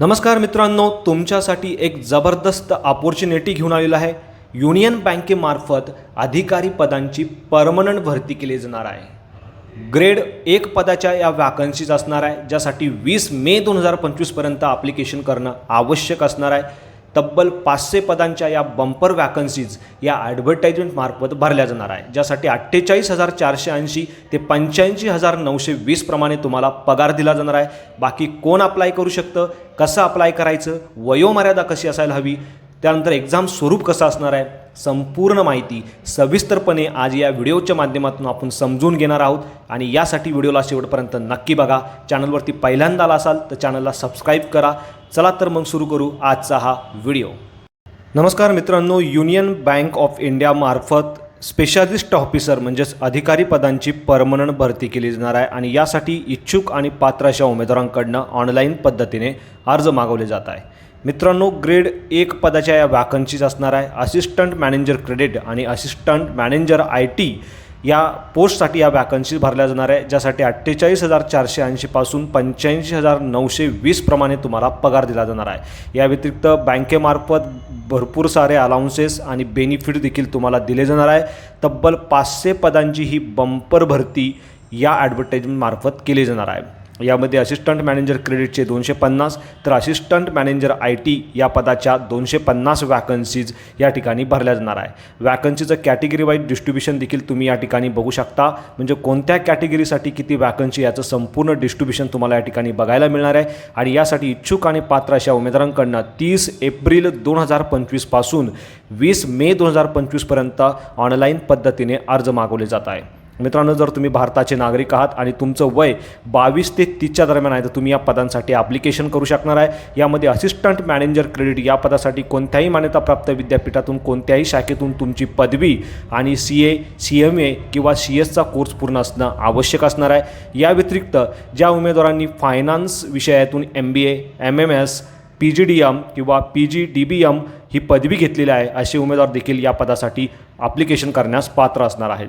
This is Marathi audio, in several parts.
नमस्कार मित्रांनो तुमच्यासाठी एक जबरदस्त ऑपॉर्च्युनिटी घेऊन आलेला आहे. युनियन बँकेमार्फत अधिकारी पदांची परमनंट भरती केली जाणार आहे. ग्रेड एक पदाच्या या वॅकन्सीज असणार आहे ज्यासाठी वीस मे दोन हजार पंचवीसपर्यंत ॲप्लिकेशन करणं आवश्यक असणार आहे. तब्बल पाचशे पदांच्या या बंपर वॅकन्सीज या ॲडव्हर्टाईजमेंटमार्फत भरल्या जाणार आहे. ज्यासाठी अठ्ठेचाळीस हजार चारशे ऐंशी ते पंच्याऐंशी हजार नऊशे वीसप्रमाणे तुम्हाला पगार दिला जाणार आहे. बाकी कोण अप्लाय करू शकतं? कसं अप्लाय करायचं? वयोमर्यादा कशी असायला हवी? त्यानंतर एक्झाम स्वरूप कसं असणार आहे? संपूर्ण माहिती सविस्तरपणे आज या व्हिडिओच्या माध्यमातून आपण समजून घेणार आहोत. आणि यासाठी व्हिडिओला शेवटपर्यंत नक्की बघा. चॅनलवरती पहिल्यांदा आला असाल तर चॅनलला सबस्क्राईब करा. चला तर मग सुरू करू आजचा हा व्हिडिओ. नमस्कार मित्रांनो युनियन बँक ऑफ इंडियामार्फत स्पेशालिस्ट ऑफिसर म्हणजेच अधिकारी पदांची परमनंट भरती केली जाणार आहे. आणि यासाठी इच्छुक आणि पात्र अशा उमेदवारांकडनं ऑनलाईन पद्धतीने अर्ज मागवले जात आहे. मित्रांनो ग्रेड एक पदाच्या या वॅकन्सीज असणार आहे. असिस्टंट मॅनेजर क्रेडिट आणि असिस्टंट मॅनेजर आय टी या पोस्टसाठी या वॅकन्सी भरल्या जाणार आहे ज्यासाठी अठ्ठेचाळीस हजार चारशे ऐंशीपासून पंच्याऐंशी हजार नऊशे वीसप्रमाणे तुम्हाला पगार दिला जाणार आहे. या व्यतिरिक्त बँकेमार्फत भरपूर सारे अलाउन्सेस आणि बेनिफिट देखील तुम्हाला दिले जाणार आहे. तब्बल पाचशे पदांची ही बंपर भरती या ॲडव्हर्टाईजमेंटमार्फत केली जाणार आहे. यामध्ये असिस्टंट मॅनेजर क्रेडिटचे दोनशे पन्नास तर असिस्टंट मॅनेजर आय टी या पदाच्या दोनशे पन्नास वॅकन्सीज या ठिकाणी भरल्या जाणार आहे. वॅकन्सीचं कॅटेगरी वाईज डिस्ट्रीब्युशन देखील तुम्ही या ठिकाणी बघू शकता. म्हणजे कोणत्या कॅटेगरीसाठी किती वॅकन्सी याचं संपूर्ण डिस्ट्रीब्युशन तुम्हाला या ठिकाणी बघायला मिळणार आहे. आणि यासाठी इच्छुक आणि पात्र अशा उमेदवारांकडनं तीस एप्रिल दोन हजार पंचवीसपासून वीस मे दोन हजार पंचवीसपर्यंत ऑनलाईन पद्धतीने अर्ज मागवले जात आहे मित्रांनो जर तुम्ही भारताचे नागरिक आहात आणि तुमचं वय बावीस ते तीसच्या दरम्यान आहे तर तुम्ही या पदांसाठी ॲप्लिकेशन करू शकणार आहे. यामध्ये असिस्टंट मॅनेजर क्रेडिट या पदासाठी कोणत्याही मान्यताप्राप्त विद्यापीठातून कोणत्याही शाखेतून तुमची पदवी आणि C A C M A किंवा सी एसचा कोर्स पूर्ण असणं आवश्यक असणार आहे. या व्यतिरिक्त ज्या उमेदवारांनी फायनान्स विषयातून M B A M M S P G D M किंवा P G D B M ही पदवी घेतलेली आहे असे उमेदवार देखील या पदासाठी ॲप्लिकेशन करण्यास पात्र असणार आहेत.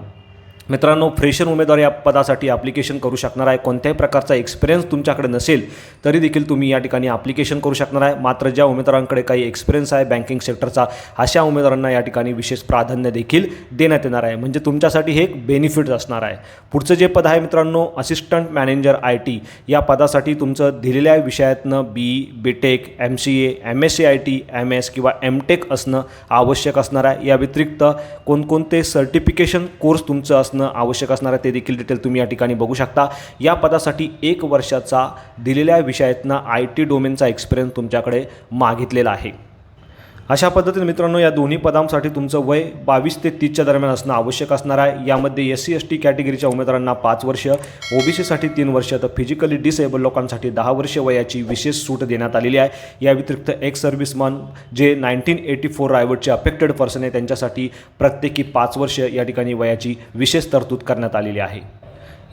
मित्रांनो फ्रेशर उमेदवार या पदासाठी ॲप्लिकेशन करू शकणार आहे. कोणत्याही प्रकारचा एक्सपिरियन्स तुमच्याकडे नसेल तरी देखील तुम्ही या ठिकाणी ॲप्लिकेशन करू शकणार आहे. मात्र ज्या उमेदवारांकडे काही एक्सपिरियन्स आहे बँकिंग सेक्टरचा अशा उमेदवारांना या ठिकाणी विशेष प्राधान्य देखील देण्यात येणार आहे. म्हणजे तुमच्यासाठी हे एक बेनिफिट असणार आहे. पुढचं जे पद आहे मित्रांनो असिस्टंट मॅनेजर आय टी या पदासाठी तुमचं दिलेल्या विषयातनं B B tech M C A M S C I T M S किंवा एम टेक असणं आवश्यक असणार आहे. या व्यतिरिक्त कोणकोणते सर्टिफिकेशन कोर्स तुमचं असणं आवश्यक असणार आहे ते देखील डिटेल तुम्ही या ठिकाणी बघू शकता. या पदासाठी एक वर्षाचा दिलेल्या विषयातनं आय टी डोमेनचा एक्सपिरियन्स तुमच्याकडे मागितलेला आहे. अशा पद्धतीने मित्रांनो या दोन्ही पदांसाठी तुमचं वय बावीस ते तीसच्या दरम्यान असणं आवश्यक असणार आहे. यामध्ये एस सी एस टी कॅटेगरीच्या उमेदवारांना पाच वर्ष ओबीसीसाठी तीन वर्ष तर फिजिकली डिसेबल लोकांसाठी दहा वर्ष वयाची विशेष सूट देण्यात आलेली आहे. या व्यतिरिक्त एक सर्व्हिसमन जे नाईन्टीन एटी फोर रायवडचे अफेक्टेड पर्सन आहे त्यांच्यासाठी प्रत्येकी पाच वर्ष या ठिकाणी वयाची विशेष तरतूद करण्यात आलेली आहे.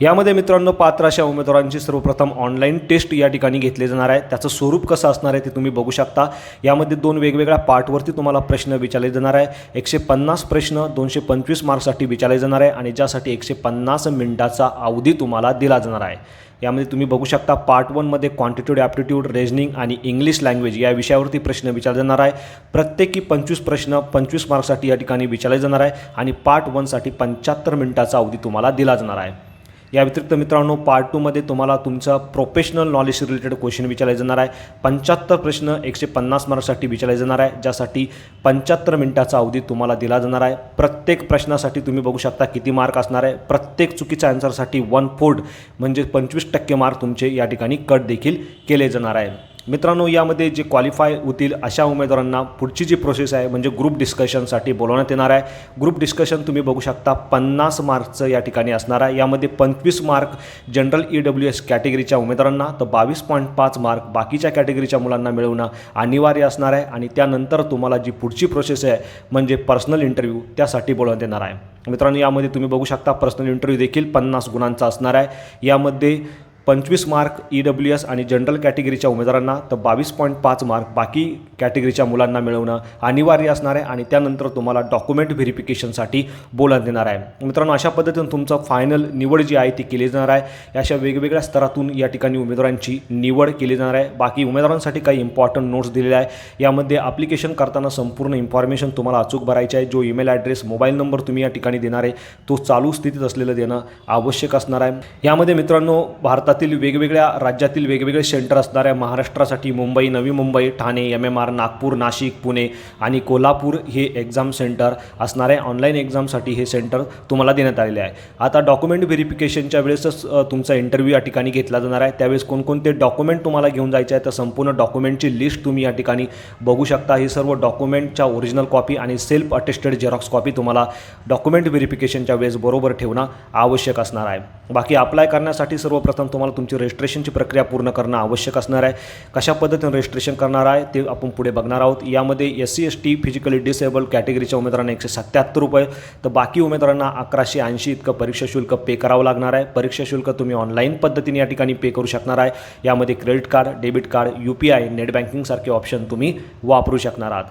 यामध्ये मित्रांनो पात्र अशा उमेदवारांची सर्वप्रथम ऑनलाईन टेस्ट या ठिकाणी घेतले जाणार आहे. त्याचं स्वरूप कसं असणार आहे ते तुम्ही बघू शकता. यामध्ये दोन वेगवेगळ्या पार्टवरती तुम्हाला प्रश्न विचारले जाणार आहे. एकशे पन्नास प्रश्न दोनशे पंचवीस मार्क्ससाठी विचारले जाणार आहे आणि ज्यासाठी एकशे पन्नास मिनिटाचा अवधी तुम्हाला दिला जाणार आहे. यामध्ये तुम्ही बघू शकता पार्ट वनमध्ये क्वांटिट्यूड ॲप्टिट्यूड रेजनिंग आणि इंग्लिश लँग्वेज या विषयावरती प्रश्न विचारले जाणार आहे. प्रत्येकी पंचवीस प्रश्न पंचवीस मार्क्ससाठी या ठिकाणी विचारले जाणार आहे आणि पार्ट वनसाठी पंच्याहत्तर मिनिटाचा अवधी तुम्हाला दिला जाणार आहे. या व्यतिरिक्त मित्रांनो पार्ट टूमध्ये तुम्हाला तुमचा प्रोफेशनल नॉलेज रिलेटेड क्वेश्चन विचारले जाणार आहे. पंच्याहत्तर प्रश्न एकशे पन्नास मार्कसाठी विचारले जाणार आहे ज्यासाठी पंच्याहत्तर मिनिटाचा अवधी तुम्हाला दिला जाणार आहे. प्रत्येक प्रश्नासाठी तुम्ही बघू शकता किती मार्क असणार आहे. प्रत्येक चुकीच्या आन्सरसाठी वन फोर्ड म्हणजे पंचवीस टक्के मार्क तुमचे या ठिकाणी कट देखील केले जाणार आहे. मित्रांनो यामध्ये जे क्वालिफाय होतील अशा उमेदवारांना पुढची जी प्रोसेस आहे म्हणजे ग्रुप डिस्कशनसाठी बोलवण्यात येणार आहे. ग्रुप डिस्कशन तुम्ही बघू शकता पन्नास मार्कचं या ठिकाणी असणार आहे. यामध्ये पंचवीस mark general E W S कॅटेगरीच्या उमेदवारांना तर बावीस पॉईंट पाच मार्क बाकीच्या कॅटेगरीच्या मुलांना मिळवणं अनिवार्य असणार आहे. आणि त्यानंतर तुम्हाला जी पुढची प्रोसेस आहे म्हणजे पर्सनल इंटरव्ह्यू त्यासाठी बोलवण्यात येणार आहे. मित्रांनो यामध्ये तुम्ही बघू शकता पर्सनल इंटरव्ह्यू देखील पन्नास गुणांचा असणार आहे. यामध्ये पंचवीस मार्क ई डब्ल्यू एस आणि जनरल कॅटेगरीच्या उमेदवारांना तर बावीस पॉईंट पाच मार्क बाकी कॅटेगरीच्या मुलांना मिळवणं अनिवार्य असणार आहे आणि त्यानंतर तुम्हाला डॉक्युमेंट व्हेरिफिकेशनसाठी बोलत देणार आहे. मित्रांनो अशा पद्धतीनं तुमचं फायनल निवड जी आहे ती केली जाणार आहे. अशा वेगवेगळ्या स्तरातून या ठिकाणी उमेदवारांची निवड केली जाणार आहे. बाकी उमेदवारांसाठी काही इम्पॉर्टंट नोट्स दिलेले आहे. यामध्ये ॲप्लिकेशन करताना संपूर्ण इन्फॉर्मेशन तुम्हाला अचूक भरायची आहे. जो ईमेल ॲड्रेस मोबाईल नंबर तुम्ही या ठिकाणी देणार आहे तो चालू स्थितीत असलेलं देणं आवश्यक असणार आहे. यामध्ये मित्रांनो भारतात भारतातील वेगवेगळ्या राज्यातील वेगवेगळे सेंटर असणाऱ्या महाराष्ट्रासाठी Mumbai Navi Mumbai Thane M M R Nagpur Nashik Pune आणि कोल्हापूर हे एक्झाम सेंटर असणाऱ्या ऑनलाईन एक्झामसाठी हे सेंटर तुम्हाला देण्यात आलेले आहे. आता डॉक्युमेंट व्हेरिफिकेशनच्या वेळेसच तुमचा इंटरव्ह्यू या ठिकाणी घेतला जाणार आहे. त्यावेळेस कोणकोणते डॉक्युमेंट तुम्हाला घेऊन जायचे आहे तर संपूर्ण डॉक्युमेंटची लिस्ट तुम्ही या ठिकाणी बघू शकता. ही सर्व डॉक्युमेंटच्या ओरिजिनल कॉपी आणि सेल्फ अटेस्टेड झेरॉक्स कॉपी तुम्हाला डॉक्युमेंट व्हेरिफिकेशनच्या वेळेस बरोबर ठेवणं आवश्यक असणार आहे. बाकी अप्लाय करण्यासाठी सर्वप्रथम तुम्हाला तुमची रजिस्ट्रेशनची प्रक्रिया पूर्ण करणं आवश्यक असणार आहे. कशा पद्धतीने रजिस्ट्रेशन करणार आहे ते आपण पुढे बघणार आहोत. यामध्ये S C S T physically disable कॅटेगरीच्या उमेदवारांना एकशे सत्याहत्तर रुपये तर बाकी उमेदवारांना अकराशे ऐंशी इतकं परीक्षा शुल्क पे करावं लागणार आहे. परीक्षा शुल्क तुम्ही ऑनलाईन पद्धतीने या ठिकाणी पे करू शकणार आहे. यामध्ये credit card debit card U P I net बँकिंगसारखे option तुम्ही वापरू शकणार आहात.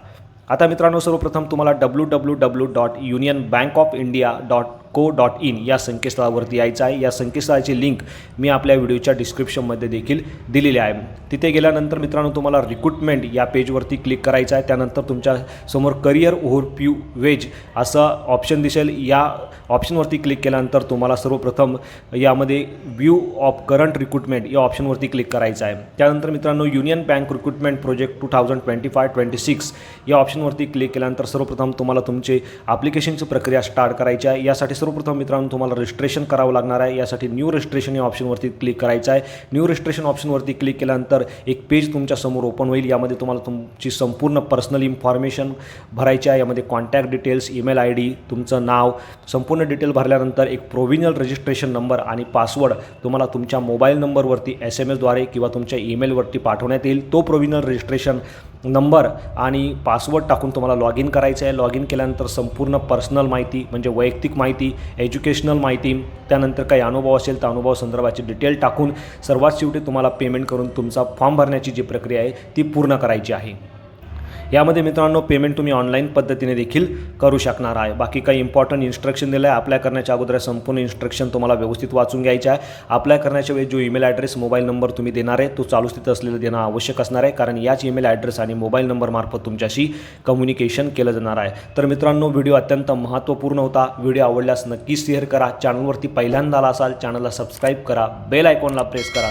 आता मित्रांनो सर्वप्रथम तुम्हाला W W W dot union bank of India dot co dot in या संकेतस्थळावरती यायचं आहे. या संकेतस्थळाची लिंक मी आपल्या व्हिडिओच्या डिस्क्रिप्शनमध्ये देखील दिलेली आहे. तिथे गेल्यानंतर मित्रांनो तुम्हाला रिक्रुटमेंट या पेजवरती क्लिक करायचं आहे. त्यानंतर तुमच्यासमोर करिअर ओव्हरव्ह्यू वेज असं ऑप्शन दिसेल. या ऑप्शनवरती क्लिक केल्यानंतर तुम्हाला सर्वप्रथम यामध्ये व्ह्यू ऑफ करंट रिक्रुटमेंट या ऑप्शनवरती क्लिक करायचं आहे. त्यानंतर मित्रांनो union bank recruitment project two thousand twenty five twenty six या ऑप्शनवरती क्लिक केल्यानंतर सर्वप्रथम तुम्हाला तुमचे ॲप्लिकेशनची प्रक्रिया स्टार्ट करायची आहे. यासाठी सर्वप्रथम मित्रांनो तुम्हाला रजिस्ट्रेशन करावं लागणार आहे. यासाठी न्यू रजिस्ट्रेशन या ऑप्शनवरती क्लिक करायचं आहे. न्यू रजिस्ट्रेशन ऑप्शनवरती क्लिक केल्यानंतर एक पेज तुमच्यासमोर ओपन होईल. यामध्ये तुम्हाला तुमची संपूर्ण पर्सनल इन्फॉर्मेशन भरायची आहे. यामध्ये contact details email I D तुमचं नाव संपूर्ण डिटेल भरल्यानंतर एक प्रोव्हिजनल रजिस्ट्रेशन नंबर आणि पासवर्ड तुम्हाला तुमच्या मोबाईल नंबरवरती एस एम एसद्वारे किंवा तुमच्या ईमेलवरती पाठवण्यात येईल. तो प्रोव्हिजनल रजिस्ट्रेशन नंबर आणि पासवर्ड टाकून तुम्हाला लॉग इन करायचं आहे लॉग इन केल्यानंतर संपूर्ण पर्सनल माहिती म्हणजे वैयक्तिक माहिती एज्युकेशनल माहिती त्यानंतर काही अनुभव असेल तर अनुभव संदर्भाची डिटेल टाकून सर्वात शेवटी तुम्हाला पेमेंट करून तुमचा फॉर्म भरण्याची जी प्रक्रिया आहे ती पूर्ण करायची आहे. यामध्ये मित्रांनो पेमेंट तुम्ही ऑनलाईन पद्धतीने देखील करू शकणार आहे. बाकी काही इम्पॉर्टंट इन्स्ट्रक्शन दिलं आहे अप्लाय करण्याच्या अगोदर संपूर्ण इन्स्ट्रक्शन तुम्हाला व्यवस्थित वाचून घ्यायचे आहे. अप्लाय करण्याच्या वेळी जो ईमेल ॲड्रेस मोबाईल नंबर तुम्ही देणार आहे तो चालू स्थित असलेला देणं आवश्यक असणार आहे. कारण याच ईमेल ॲड्रेस आणि मोबाईल नंबरमार्फत तुमच्याशी कम्युनिकेशन केलं जाणार आहे. तर मित्रांनो व्हिडिओ अत्यंत महत्त्वपूर्ण होता. व्हिडिओ आवडल्यास नक्कीच शेअर करा. चॅनलवरती पहिल्यांदा आला असाल चॅनलला सबस्क्राईब करा. बेल आयकॉनला प्रेस करा.